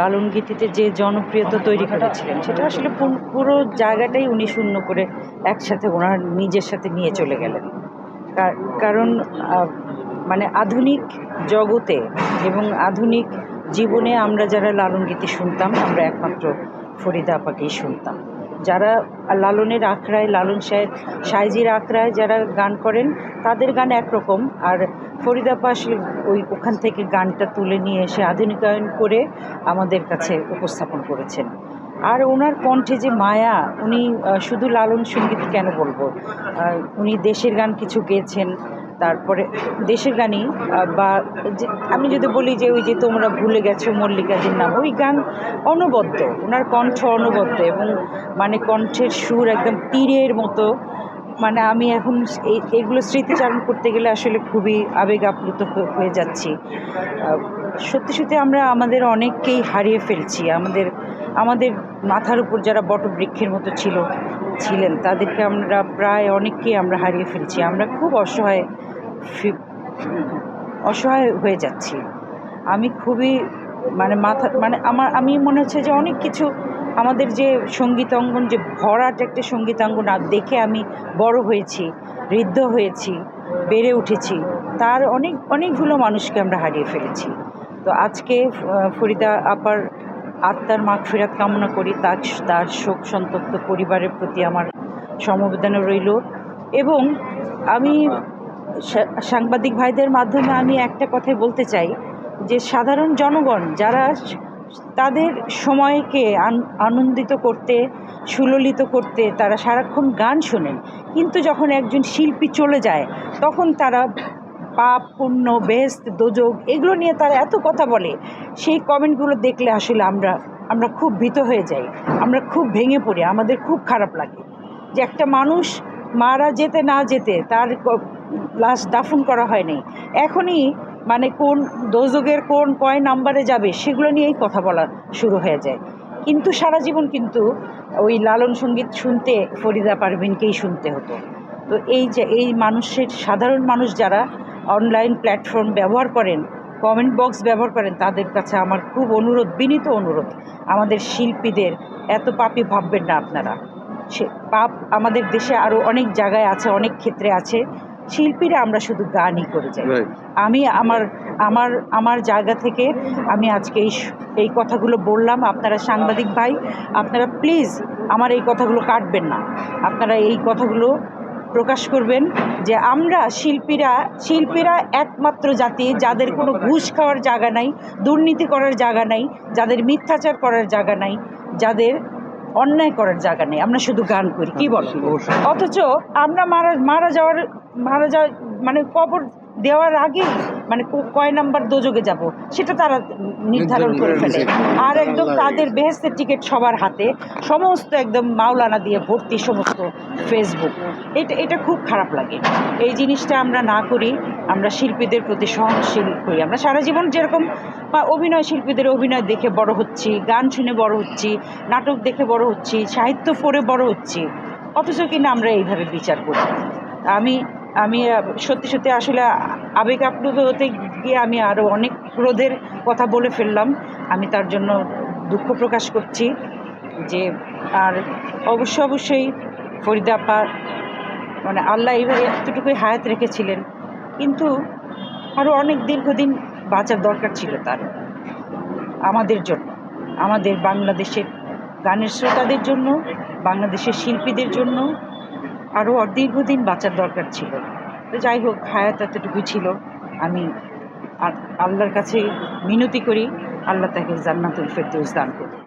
লালন গীতিতে যে জনপ্রিয়তা তৈরি করেছিলেন, সেটা আসলে পুরো জায়গাটাই উনি শূন্য করে একসাথে ওনার নিজের সাথে নিয়ে চলে গেলেন। কারণ মানে আধুনিক জগতে এবং আধুনিক জীবনে আমরা যারা লালন গীতি শুনতাম, আমরা একমাত্র ফরিদা আপাকেই শুনতাম। যারা লালনের আখড়ায়, লালন সাহেব, সাইজির আখড়ায় যারা গান করেন, তাদের গান একরকম। আর ফরিদা ওই ওখান থেকে গানটা তুলে নিয়ে এসে আধুনিকায়ন করে আমাদের কাছে উপস্থাপন করেছেন। আর ওনার কণ্ঠে যে মায়া, উনি শুধু লালন সংগীত কেন বলব? উনি দেশের গান কিছু গেয়েছেন, তারপরে দেশের গানই বা আমি যদি বলি যে ওই যে তোমরা ভুলে গেছো মল্লিকাজির নাম, ওই গান অনবদ্য। ওনার কণ্ঠ অনবদ্য এবং মানে কণ্ঠের সুর একদম তীরের মতো মানে আমি এখন এগুলো স্মৃতিচারণ করতে গেলে আসলে খুবই আবেগ আপ্লুত হয়ে- হয়ে যাচ্ছি। সত্যি সত্যি আমরা আমাদের অনেককেই হারিয়ে ফেলছি। আমাদের আমাদের মাথার উপর যারা বটবৃক্ষের মতো ছিল, ছিলেন, তাদেরকে আমরা প্রায় অনেককেই আমরা হারিয়ে ফেলছি। আমরা খুব অসহায় অসহায় হয়ে যাচ্ছি। আমি খুবই মানে মাথা মানে আমার, আমি মনে হচ্ছে যে অনেক কিছু আমাদের যে সঙ্গীতাঙ্গন যে ভরাট একটা সঙ্গীতাঙ্গন দেখে আমি বড় হয়েছি, বৃদ্ধ হয়েছি, বেড়ে উঠেছি, তার অনেক, অনেকগুলো মানুষকে আমরা হারিয়ে ফেলেছি। তো আজকে ফরিদা আপার আত্মার মাগফিরাত কামনা করি, তার তার শোক সন্তপ্ত পরিবারের প্রতি আমার সমবেদনা রইল এবং আমি সাংবাদিক ভাইদের মাধ্যমে আমি একটা কথাই বলতে চাই যে সাধারণ জনগণ যারা তাদের সময়কে আন- আনন্দিত করতে, সুললিত করতে তারা সারাক্ষণ গান শোনেন। কিন্তু যখন একজন শিল্পী চলে যায়, তখন তারা পাপ, পুণ্য বেহেস্ত দোজক এগুলো নিয়ে তারা এত কথা বলে, সেই কমেন্টগুলো দেখলে আসলে আমরা আমরা খুব ভীত হয়ে যাই। আমরা খুব ভেঙে পড়ি, আমাদের খুব খারাপ লাগে যে একটা মানুষ মারা যেতে না যেতে তার লাশ দাফন করা হয়নি এখনই মানে কোন দোজকের কোন কয় নাম্বারে যাবে, সেগুলো নিয়েই কথা বলা শুরু হয়ে যায়। কিন্তু সারা জীবন কিন্তু ওই লালন সংগীত শুনতে ফরিদা পারভিনকেই শুনতে হতো। তো এই যে, এই মানুষের, সাধারণ মানুষ যারা অনলাইন প্ল্যাটফর্ম ব্যবহার করেন কমেন্ট বক্স ব্যবহার করেন, তাদের কাছে আমার খুব অনুরোধ, বিনীত অনুরোধ, আমাদের শিল্পীদের এত পাপি ভাববেন না আপনারা। সে পাপ আমাদের দেশে আরও অনেক জায়গায় আছে, অনেক ক্ষেত্রে আছে। শিল্পীরা আমরা শুধু গানই করে যাই। আমি আমার আমার আমার জায়গা থেকে আমি আজকে এই এই কথাগুলো বললাম। আপনারা সাংবাদিক ভাই আপনারা প্লিজ আমার এই কথাগুলো কাটবেন না। আপনারা এই কথাগুলো প্রকাশ করবেন যে আমরা শিল্পীরা শিল্পীরা একমাত্র জাতি যাদের কোনো ঘুষ খাওয়ার জায়গা নাই দুর্নীতি করার জায়গা নাই যাদের মিথ্যাচার করার জায়গা নাই যাদের অন্যায় করার জায়গা নেই আমরা শুধু গান করি কি বল। অথচ আমরা মারা মারা যাওয়ার মারা যাওয়ার মানে কবর দেওয়ার আগেই মানে কয় নাম্বার দোযোগে যাব সেটা তারা নির্ধারণ করে ফেলে। আর একদম তাদের বেহেস্তের টিকিট সবার হাতে সমস্ত একদম মাওলানা দিয়ে ভর্তি সমস্ত ফেসবুক। এটা এটা খুব খারাপ লাগে। এই জিনিসটা আমরা না করি আমরা শিল্পীদের প্রতি সহনশীল করি আমরা সারা জীবন যেরকম অভিনয় শিল্পীদের অভিনয় দেখে বড় হচ্ছি গান শুনে বড় হচ্ছি নাটক দেখে বড় হচ্ছি সাহিত্য পড়ে বড় হচ্ছি অথচ কিনা আমরা এইভাবে বিচার করি আমি আমি সত্যি সত্যি আসলে আবেগ আপ্লুত হতে গিয়ে আমি আরও অনেক ক্রোধের কথা বলে ফেললাম। আমি তার জন্য দুঃখ প্রকাশ করছি যে, আর অবশ্য অবশ্যই ফরিদা আপা মানে আল্লাহ এইভাবে এতটুকুই হায়াত রেখেছিলেন। কিন্তু আরও অনেক দীর্ঘদিন বাঁচার দরকার ছিল তার। আমাদের জন্য, আমাদের বাংলাদেশের গানের শ্রোতাদের জন্য, বাংলাদেশের শিল্পীদের জন্য আরও দীর্ঘদিন বাঁচার দরকার ছিল। তো যাই হোক, হায়াত এতটুকু ছিল। আমি আল্লাহর কাছে মিনতি করি। আল্লাহ তাকে জান্নাতুল ফেরদৌস দান করুন